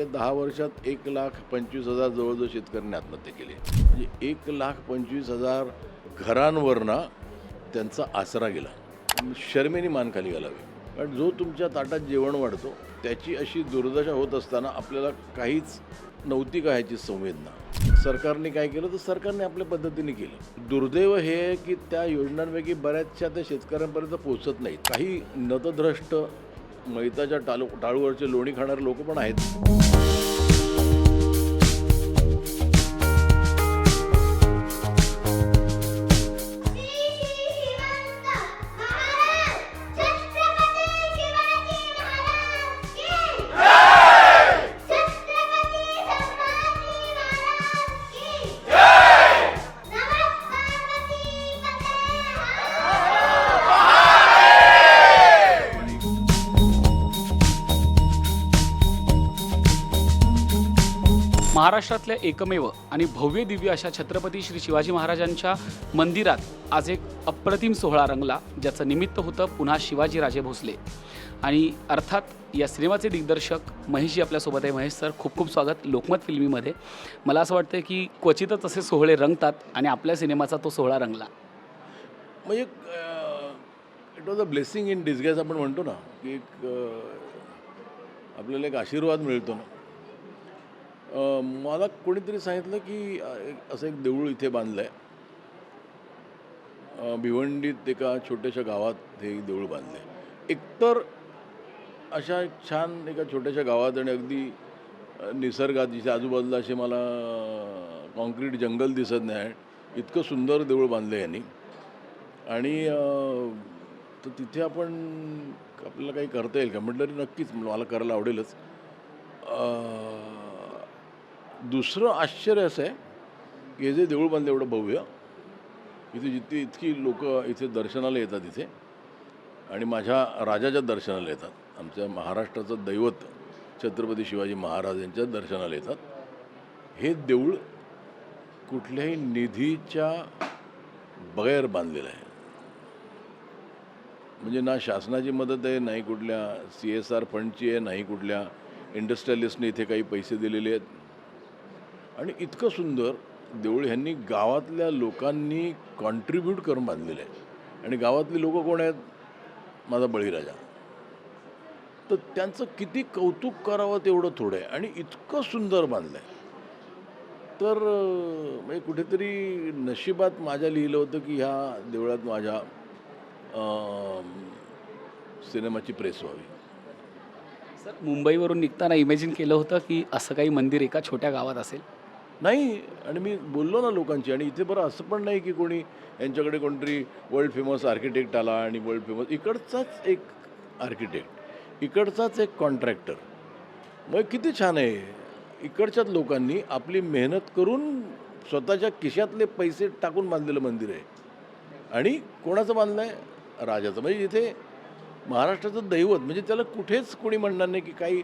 गेल्या दहा वर्षात एक लाख पंचवीस हजार जवळजवळ शेतकऱ्यांनी आत्महत्या केली. म्हणजे एक लाख पंचवीस हजार घरांवरनं त्यांचा आसरा गेला. शर्मेने मान खाली घालावी. कारण जो तुमच्या ताटात जेवण वाढतो त्याची अशी दुर्दशा होत असताना आपल्याला काहीच नव्हती का ह्याची संवेदना? सरकारने काय केलं? तर सरकारने आपल्या पद्धतीने केलं. दुर्दैव हे आहे की त्या योजनांपैकी बऱ्याचशा त्या शेतकऱ्यांपर्यंत पोहोचत नाहीत. काही नतद्रष्ट मैताच्या टालू टाळूवरचे लोणी खाणारे लोक पण आहेत. महाराष्ट्रातल्या एकमेव आणि भव्य दिव्य अशा छत्रपती श्री शिवाजी महाराजांच्या मंदिरात आज एक अप्रतिम सोहळा रंगला ज्याचं निमित्त होतं पुन्हा शिवाजी राजे भोसले. आणि अर्थात या सिनेमाचे दिग्दर्शक महेशजी आपल्यासोबत आहे. महेश सर खूप खूप स्वागत लोकमत फिल्मीमध्ये. मला असं वाटतं की क्वचितच असे सोहळे रंगतात आणि आपल्या सिनेमाचा तो सोहळा रंगला. म्हणजे it was a blessing in disguise आपण म्हणतो ना की एक आपल्याला एक आशीर्वाद मिळतो ना. मला कोणीतरी सांगितलं की असं एक देऊळ इथे बांधलं आहे भिवंडीत एका छोट्याशा गावात हे देऊळ बांधलं आहे एकतर अशा एक छान एका छोट्याशा गावात आणि अगदी निसर्गात जिथे आजूबाजूला असे मला कॉन्क्रीट जंगल दिसत नाही इतकं सुंदर देऊळ बांधलं आहे यांनी. आणि तर तिथे आपण आपल्याला काही करता येईल का? म्हटलं तरी नक्कीच मला करायला आवडेलच. दुसरं आश्चर्य असं आहे की हे जे देऊळ बांधलं एवढं भव्य इथे जितकी इतकी लोक इथे दर्शनाला येतात इथे. आणि माझ्या राजाच्या दर्शनाला येतात. आमच्या महाराष्ट्राचं दैवत छत्रपती शिवाजी महाराज यांच्या दर्शनाला येतात. हे देऊळ कुठल्याही निधीच्या बगैर बांधलेलं आहे. म्हणजे ना शासनाची मदत आहे नाही कुठल्या सी एस आर फंडची आहे नाही कुठल्या इंडस्ट्रियलिस्टने इथे काही पैसे दिलेले आहेत. आणि इतकं सुंदर देऊळ ह्यांनी गावातल्या लोकांनी कॉन्ट्रीब्यूट करून बांधलेलं आहे. आणि गावातली लोकं कोण आहेत? माझा बळीराजा. तर त्यांचं किती कौतुक करावं तेवढं थोडं आहे. आणि इतकं सुंदर बांधलं आहे तर म्हणजे कुठेतरी नशिबात माझ्या लिहिलं होतं की ह्या देवळात माझ्या सिनेमाची प्रेस व्हावी. सर मुंबईवरून निघताना इमॅजिन केलं होतं की असं काही मंदिर एका छोट्या गावात असेल? नाही आणि मी बोललो ना लोकांची आणि इथे बरं असं पण नाही की कोणी यांच्याकडे कोणतरी वर्ल्ड फेमस आर्किटेक्ट आला आणि वर्ल्ड फेमस इकडचाच एक आर्किटेक्ट इकडचाच एक कॉन्ट्रॅक्टर मग किती छान आहे. इकडच्याच लोकांनी आपली मेहनत करून स्वतःच्या खिशातले पैसे टाकून बांधलेलं मंदिर आहे. आणि कोणाचं बांधलं आहे राजाचं. म्हणजे इथे महाराष्ट्राचं दैवत म्हणजे त्याला कुठेच कोणी म्हणणार नाही की काही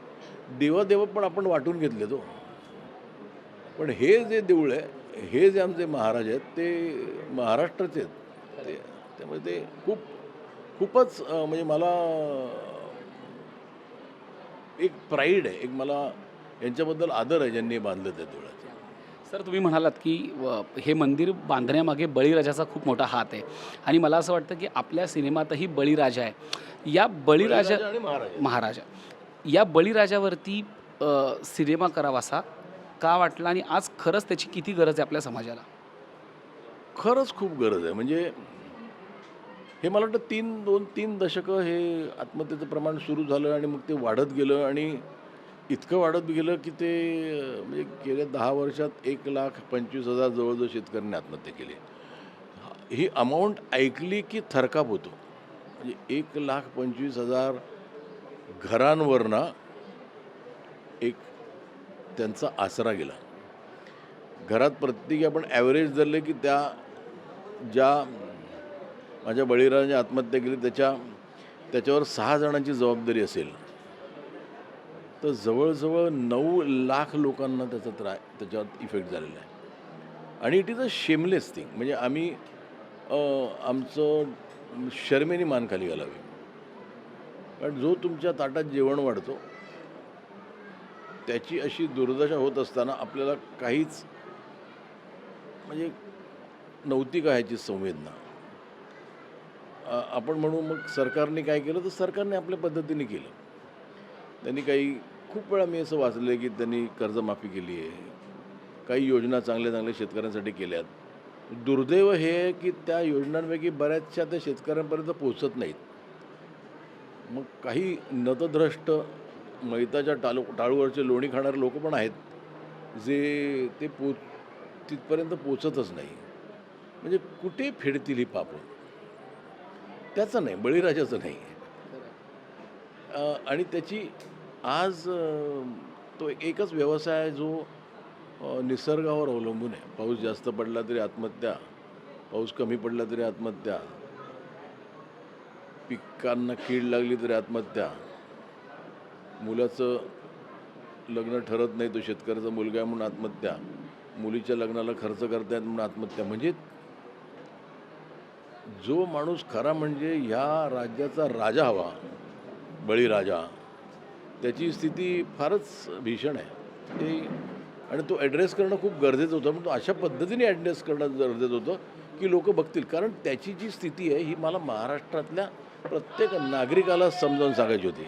देवदेव पण आपण वाटून घेतले तो हो. पण हे जे देऊळ आहे हे जे आमचे महाराज आहेत ते महाराष्ट्राचे आहेत. ते त्यामुळे ते खूप खूपच म्हणजे मला एक प्राईड आहे. एक मला यांच्याबद्दल आदर आहे ज्यांनी बांधलं त्या देवळाचं. सर तुम्ही म्हणालात की हे मंदिर बांधण्यामागे बळीराजाचा खूप मोठा हात आहे. आणि मला असं वाटतं की आपल्या सिनेमातही बळीराजा आहे. या बळीराजा महाराज. महाराजा. या बळीराजावरती सिनेमा करावासा का वाटला आणि आज खरंच त्याची किती गरज आहे आपल्या समाजाला? खरंच खूप गरज आहे. म्हणजे हे मला वाटतं तीन दोन तीन दशकं हे आत्महत्येचं प्रमाण सुरू झालं आणि मग ते वाढत गेलं आणि इतकं वाढत गेलं की ते म्हणजे गेल्या दहा वर्षात एक लाख पंचवीस हजार जवळजवळ शेतकऱ्यांनी आत्महत्या केली. ही अमाऊंट ऐकली की थरकाप होतो. म्हणजे एक लाख पंचवीस हजार घरांवरनं एक त्यांचा आसरा गेला. घरात प्रत्येकी आपण ॲव्हरेज धरले की त्या ज्या माझ्या बळीराजाने आत्महत्या केली त्याच्या त्याच्यावर सहा जणांची जबाबदारी असेल. तर जवळजवळ नऊ लाख लोकांना त्याचा त्रा त्याच्यावर इफेक्ट झालेला आहे. आणि it is a shameless thing म्हणजे आम्ही आमचं शर्मेने मान खाली घालावी. कारण जो तुमच्या ताटात जेवण वाढतो त्याची अशी दुर्दशा होत असताना आपल्याला काहीच म्हणजे नव्हती का ह्याची संवेदना? आपण म्हणू मग सरकारने काय केलं? तर सरकारने आपल्या पद्धतीने केलं. त्यांनी काही खूप वेळा मी असं वाचलं आहे की त्यांनी कर्जमाफी केली आहे. काही योजना चांगल्या चांगल्या शेतकऱ्यांसाठी केल्यात. दुर्दैव हे आहे की त्या योजनांपैकी बऱ्याचशा त्या शेतकऱ्यांपर्यंत पोचत नाहीत. मग काही नतद्रष्ट मैताच्या टालू टाळूवरचे लोणी खाणारे लोक पण आहेत जे ते पो तिथपर्यंत पोचतच नाही. म्हणजे कुठे फेडतील ही पापं? त्याचं नाही बळीराजाचं नाही. आणि त्याची आज तो एकच व्यवसाय आहे जो निसर्गावर अवलंबून आहे. पाऊस जास्त पडला तरी आत्महत्या पाऊस कमी पडला तरी आत्महत्या पिकांना कीड लागली तरी आत्महत्या. मुलाचं लग्न ठरत नाही तो शेतकऱ्याचा मुलगा आहे म्हणून आत्महत्या. मुलीच्या लग्नाला खर्च करतायत म्हणून आत्महत्या. म्हणजे जो माणूस खरा म्हणजे ह्या राज्याचा राजा हवा बळीराजा त्याची स्थिती फारच भीषण आहे. ते आणि तो ॲड्रेस करणं खूप गरजेचं होतं. पण तो अशा पद्धतीने ॲड्रेस करणं गरजेचं होतं की लोक बघतील. कारण त्याची जी स्थिती आहे ही मला महाराष्ट्रातल्या प्रत्येक नागरिकाला समजावून सांगायची होती.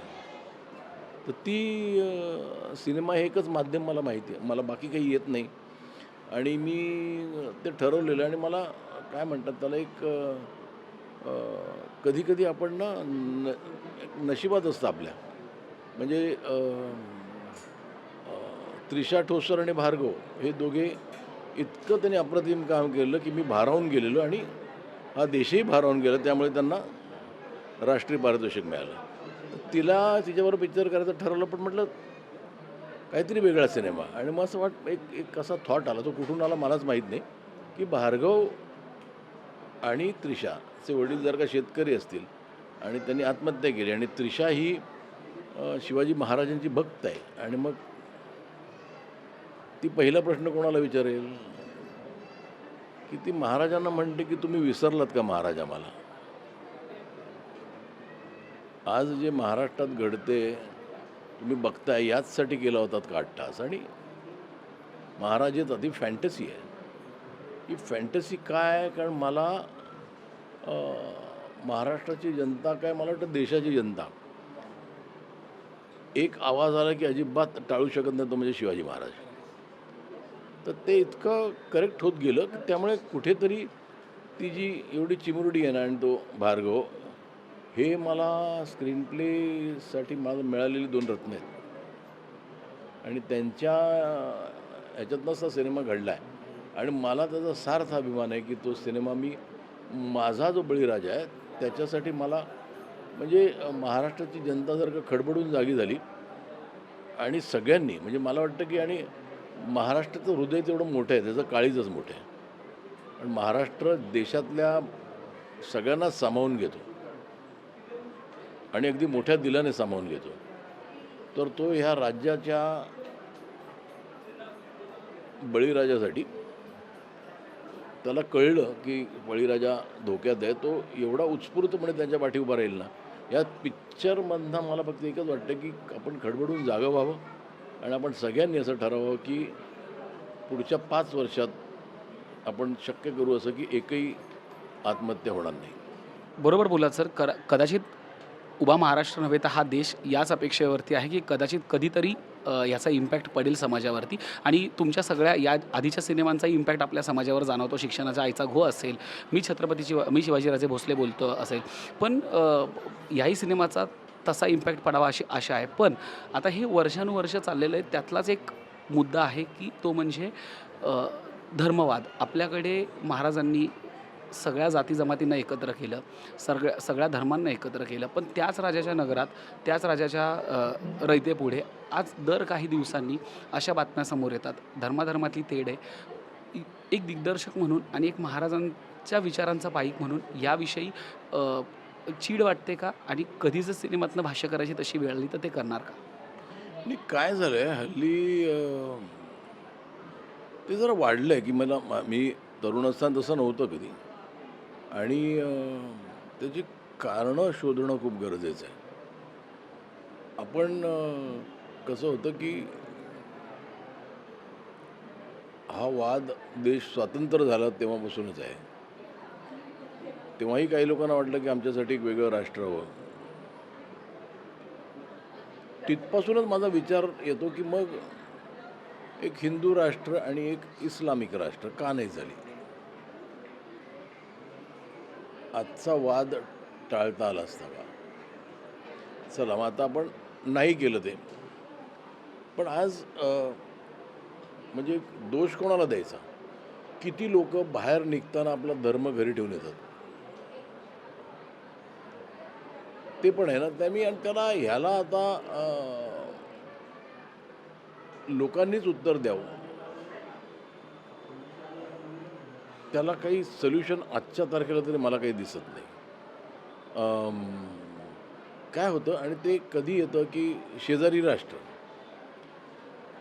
तर ती सिनेमा हे एकच माध्यम मला माहिती आहे. मला बाकी काही येत नाही. आणि मी ते ठरवलेलं आणि मला काय म्हणतात त्याला एक कधी कधी आपण ना न एक नशिबात असतं आपल्या म्हणजे त्रिशा ठोसर आणि भार्गव हे दोघे इतकं त्यांनी अप्रतिम काम केलं की मी भारावून गेलेलो आणि हा देशही भारावून गेला. त्यामुळे त्यांना राष्ट्रीय पारितोषिक मिळालं. तिला तिच्याबरोबर पिक्चर करायचं ठरवलं पण म्हटलं काहीतरी वेगळा सिनेमा. आणि मग असं वाट एक एक असा थॉट आला तो कुठून आला मलाच माहीत नाही की भार्गव आणि त्रिशाचे वडील जर का शेतकरी असतील आणि त्यांनी आत्महत्या केली आणि त्रिशा ही शिवाजी महाराजांची भक्त आहे आणि मग ती पहिला प्रश्न कोणाला विचारेल? की ती महाराजांना म्हणते की तुम्ही विसरलात का महाराज आम्हाला? आज जे महाराष्ट्रात घडते तुम्ही बघताय याचसाठी केला होतात का आठ तास. आणि महाराजेत येतात फॅन्टसी आहे. ही फॅन्टसी काय आहे? कारण मला महाराष्ट्राची जनता काय? मला वाटतं देशाची जनता. एक आवाज आला की अजिबात टाळू शकत नाही तो म्हणजे शिवाजी महाराज. तर ते इतकं करेक्ट होत गेलं की त्यामुळे कुठेतरी ती जी एवढी चिमुरडी आहे ना आणि तो भार्गव हे मला स्क्रीन प्लेसाठी मला मिळालेली दोन रत्न आहेत. आणि त्यांच्या ह्याच्यातनंच हा सिनेमा घडला आहे आणि मला त्याचा सार्थ अभिमान आहे की तो सिनेमा मी माझा जो बळीराजा आहे त्याच्यासाठी मला म्हणजे महाराष्ट्राची जनता जर का खडबडून जागी झाली. आणि सगळ्यांनी म्हणजे मला वाटतं की आणि महाराष्ट्राचं हृदय तेवढं मोठं आहे त्याचं काळीजच मोठं आहे. आणि महाराष्ट्र देशातल्या सगळ्यांनाच सामावून घेतो. आणि अगदी मोठ्या दिलाने सामावून घेतो. तर तो ह्या राज्याच्या बळीराजासाठी त्याला कळलं की बळीराजा धोक्यात आहे. तो एवढा उत्स्फूर्तपणे त्यांच्या पाठी उभा राहील ना या पिक्चरमधनं मला फक्त एकच वाटतं की आपण खडबडून जागं व्हावं आणि आपण सगळ्यांनी असं ठरवावं की पुढच्या पाच वर्षात आपण शक्य करू असं की एकही आत्महत्या होणार नाही. बरोबर बोलात सर. करा कदाचित उभा महाराष्ट्र नव्हे तर हा देश याच अपेक्षेवरती आहे की कदाचित कधीतरी याचा इम्पॅक्ट पडेल समाजावरती. आणि तुमच्या सगळ्या या आधीच्या सिनेमांचा इम्पॅक्ट आपल्या समाजावर जाणवतो. शिक्षणाचा आईचा घो असेल मी छत्रपती शिवा मी शिवाजीराजे भोसले बोलतो असेल. पण याही सिनेमाचा तसा इम्पॅक्ट पडावा अशी आशा आहे. पण आता हे वर्षानुवर्ष चाललेलं आहे. त्यातलाच एक मुद्दा आहे की तो म्हणजे धर्मवाद. आपल्याकडे महाराजांनी सगळ्या जाती जमातींना एकत्र केलं सगळ्या सगळ्या धर्मांना एकत्र केलं पण त्याच राजाच्या नगरात त्याच राजाच्या रयतेपुढे आज दर काही दिवसांनी अशा बातम्या समोर येतात. धर्माधर्मातली तेढ आहे. एक दिग्दर्शक म्हणून आणि एक महाराजांच्या विचारांचा पाईक म्हणून याविषयी चीड वाटते का? आणि कधी जर सिनेमातनं भाष्य करायची तशी वेळ आली तर ते करणार का? आणि काय झालं आहे हल्ली ते जरा वाढलं आहे की मला मी तरुण असताना तसं नव्हतं कधी. आणि त्याची कारणं शोधणं खूप गरजेचं आहे. आपण कसं होतं की हा वाद देश स्वातंत्र्य झाला तेव्हापासूनच आहे. तेव्हाही काही लोकांना वाटलं की आमच्यासाठी एक वेगळं राष्ट्र हवं. तिथपासूनच माझा विचार येतो की मग एक हिंदू राष्ट्र आणि एक इस्लामिक राष्ट्र का नाही झाली? आजचा वाद टाळता आला असता का चला मग आता आपण नाही केलं ते. पण आज म्हणजे दोष कोणाला द्यायचा? किती लोक बाहेर निघताना आपला धर्म घरी ठेवून येतात? ते पण आहे ना. त्या मी आणि त्याला ह्याला आता लोकांनीच उत्तर द्यावं. त्याला काही सोल्युशन आजच्या तारखेला तरी मला काही दिसत नाही. काय होतं आणि ते कधी येतं की शेजारी राष्ट्र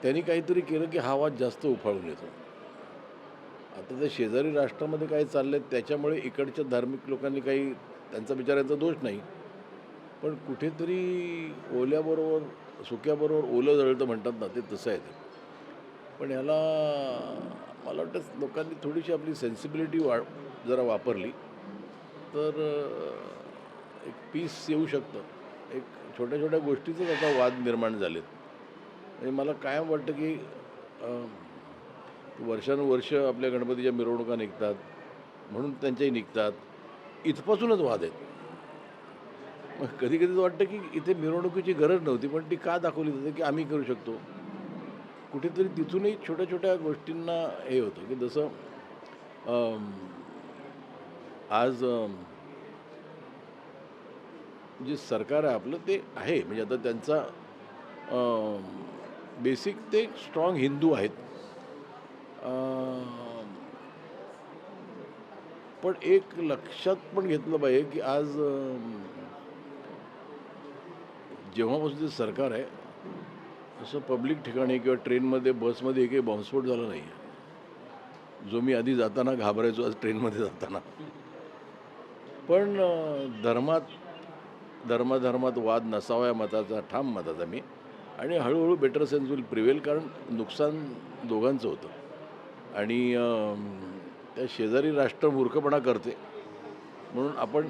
त्यांनी काहीतरी केलं की हा वाद जास्त उफाळून येतो. आता त्या शेजारी राष्ट्रामध्ये काय चाललंय त्याच्यामुळे इकडच्या धार्मिक लोकांनी काही त्यांचा विचारांचा दोष नाही. पण कुठेतरी ओल्याबरोबर सुक्याबरोबर ओलं जळतं म्हणतात ना ते तसं आहे ते. पण ह्याला मला वाटतं लोकांनी थोडीशी आपली सेन्सिबिलिटी वा जरा वापरली. तर एक पीस येऊ शकतं. एक छोट्या छोट्या गोष्टीचंच आता वाद निर्माण झालेत. म्हणजे मला कायम वाटतं की वर्षानुवर्ष आपल्या गणपतीच्या मिरवणुका निघतात म्हणून त्यांच्याही निघतात. इथपासूनच वाद आहेत. मग कधी कधी वाटतं की इथे मिरवणुकीची गरज नव्हती पण ती का दाखवली जाते की आम्ही करू शकतो? कुठेतरी तिथूनही छोट्या छोट्या गोष्टींना हे होतं की जसं आज जे सरकार आहे आपलं ते आहे. म्हणजे आता त्यांचा बेसिक ते स्ट्रॉंग हिंदू आहेत. पण एक लक्षात पण घेतलं पाहिजे की आज जेव्हापासून ते सरकार आहे असं पब्लिक ठिकाणी किंवा ट्रेनमध्ये बसमध्ये एकही बॉम्बस्फोट झाला नाही जो मी आधी जाताना घाबरायचो आज ट्रेनमध्ये जाताना. पण धर्मात धर्माधर्मात वाद नसावा या मताचा ठाम मताचा मी. आणि हळूहळू बेटर सेन्स विल प्रिवेल कारण नुकसान दोघांचं होतं. आणि त्या शेजारी राष्ट्र मूर्खपणा करते. म्हणून आपण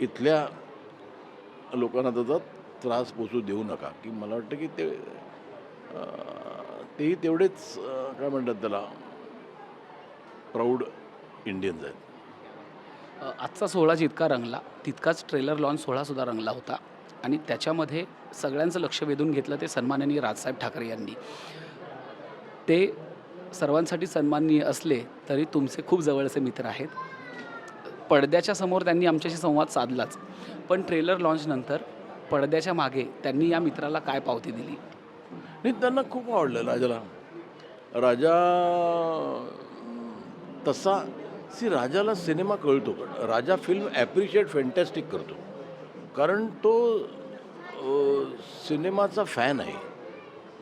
इथल्या लोकांना त्याचा त्रास पोचू देऊ नका. की मला वाटतं की ते तेही तेवढेच काय म्हणतात त्याला प्राऊड इंडियन्स आहेत. आजचा सोहळा जितका रंगला तितकाच ट्रेलर लॉन्च सोहळासुद्धा रंगला होता. आणि त्याच्यामध्ये सगळ्यांचं लक्ष वेधून घेतलं ते सन्माननीय राजसाहेब ठाकरे यांनी. ते सर्वांसाठी सन्माननीय असले तरी तुमचे खूप जवळचे मित्र आहेत. पडद्याच्या समोर त्यांनी आमच्याशी संवाद साधलाच. पण ट्रेलर लॉन्चनंतर पडद्याच्या मागे त्यांनी या मित्राला काय पावती दिली? नाही त्यांना खूप आवडलं राजाला. राजा तसा सी राजाला सिनेमा कळतो पण राजा फिल्म ॲप्रिशिएट फॅन्टॅस्टिक करतो. कारण तो सिनेमाचा फॅन आहे.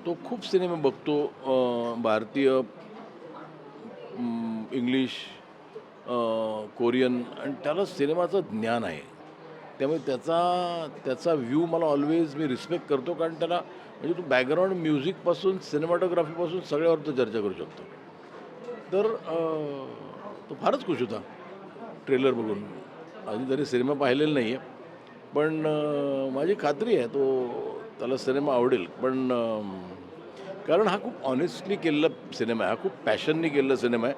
तो खूप सिनेमे बघतो भारतीय इंग्लिश कोरियन आणि त्याला सिनेमाचं ज्ञान आहे. त्यामुळे त्याचा त्याचा व्ह्यू मला ऑलवेज मी रिस्पेक्ट करतो कारण त्याला म्हणजे तो बॅकग्राऊंड म्युझिकपासून सिनेमॅटोग्राफीपासून सगळ्यावर तो चर्चा करू शकतो. तर तो फारच खुश होता ट्रेलर बघून. अजून तरी सिनेमा पाहिलेला नाही आहे पण माझी खात्री आहे तो त्याला सिनेमा आवडेल. पण कारण हा खूप ऑनेस्टली केलेला सिनेमा आहे. हा खूप पॅशननी केलेला सिनेमा आहे.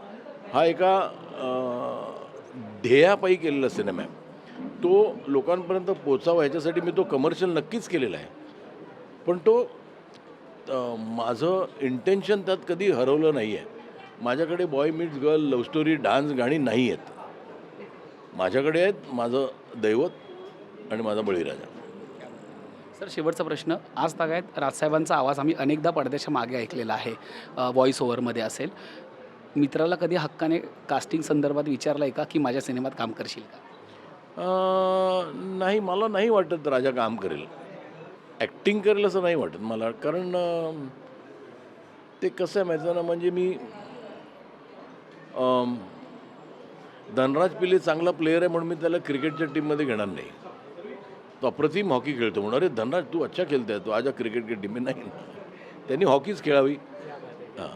हा एका ध्येयापायी केलेला सिनेमा आहे. तो लोकांपर्यंत पोचावा ह्याच्यासाठी मी तो कमर्शियल नक्कीच केलेला आहे. पण तो माझं इंटेन्शन त्यात कधी हरवलं नाही आहे माझ्याकडे boy meets girl love story dance गाणी नाही आहेत माझ्याकडे आहेत माझं दैवत आणि माझा बळीराजा. सर शेवटचा प्रश्न. आज तागायत राजसाहेबांचा आवाज आम्ही अनेकदा पडद्याच्या मागे ऐकलेला आहे व्हॉइस ओव्हरमध्ये असेल. मित्राला कधी हक्काने कास्टिंग संदर्भात विचारलं आहे का की माझ्या सिनेमात काम करशील का? नाही मला नाही वाटत राजा काम करेल. ॲक्टिंग करेल असं नाही वाटत मला. कारण ते कसं आहे माहिती आहे ना म्हणजे मी धनराज पिल्ले चांगला प्लेअर आहे म्हणून मी त्याला क्रिकेटच्या टीममध्ये घेणार नाही. तो अप्रतिम हॉकी खेळतो म्हणून. अरे धनराज तू अच्छा खेळताय तू आजा क्रिकेट की टीम नाही त्यांनी हॉकीच खेळावी. हां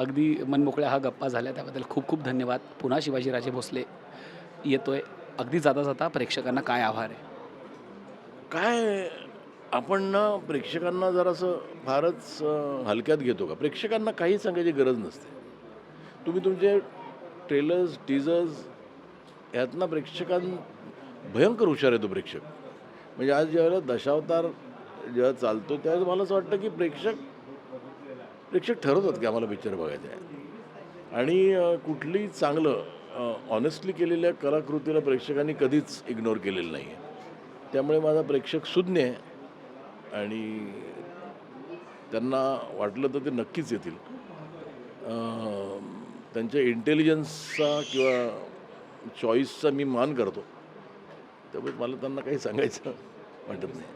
अगदी मनमोकळ्या हा गप्पा झाल्या त्याबद्दल खूप खूप धन्यवाद. पुन्हा शिवाजीराजे भोसले येतोय. अगदी जाता जाता प्रेक्षकांना काय आभार आहे? काय आपण ना प्रेक्षकांना जरासं फारच हलक्यात घेतो का? प्रेक्षकांना काही सांगायची गरज नसते. तुम्ही तुमचे ट्रेलर्स टीजर्स ह्यातनं प्रेक्षकां भयंकर हुशार आहे तो प्रेक्षक. म्हणजे आज ज्यावेळेला दशावतार जेव्हा चालतो त्यावेळेस मला असं वाटतं की प्रेक्षक प्रेक्षक ठरवतात की आम्हाला पिक्चर बघायचा आहे. आणि कुठली चांगलं ऑनेस्टली केलेल्या कलाकृतीला प्रेक्षकांनी कधीच इग्नोर केलेलं नाही आहे त्यामुळे माझा प्रेक्षक सुज्ञ आहे. आणि त्यांना वाटलं तर ते नक्कीच येतील. त्यांच्या इंटेलिजन्सचा किंवा चॉईसचा मी मान करतो. त्यामुळे मला त्यांना काही सांगायचं वाटत नाही.